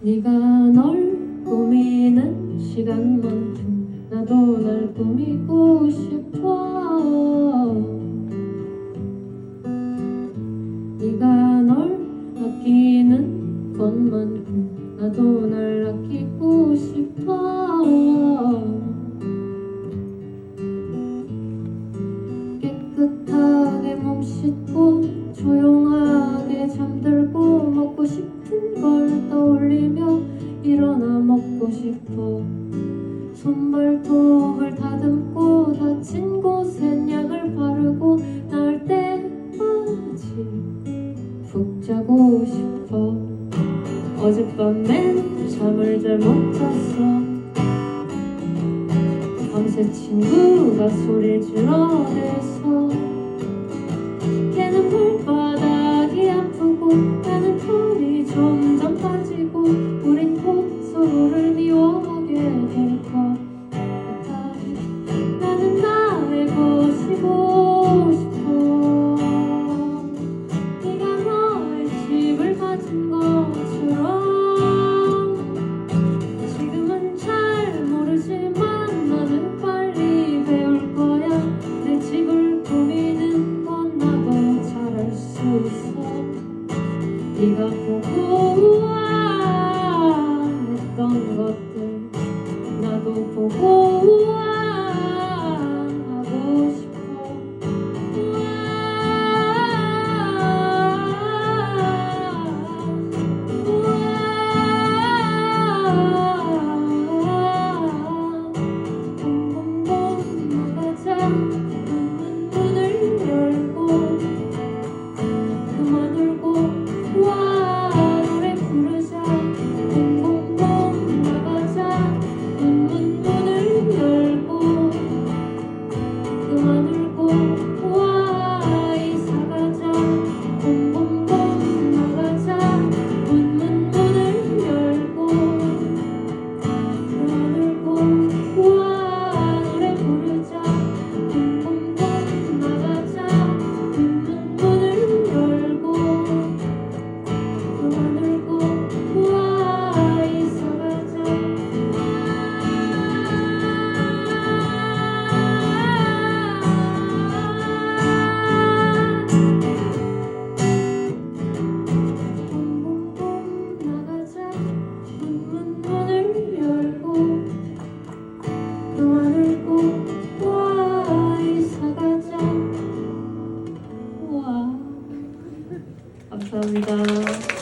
네가 널 꾸미는 시간만큼 나도 널 꾸미고 싶어. 네가 널 아끼는 것만큼 나도 날 아끼고 싶어. 깨끗하게 몸 씻고 조용하게 잠들고 먹고 싶은 걸 떠올리며 다친 곳엔 약을 바르고 나을 때까지 푹 자고 싶어. 어젯밤엔 잠을 잘 못 잤어. 밤새 친구가 소리를 질러대서 걔는 발바닥이 아프고 나는 털이 점점 빠지고 보고 와 했던 것들. 나도 보고 와하 그만 울고 와 이 사 가자 와 감사합니다.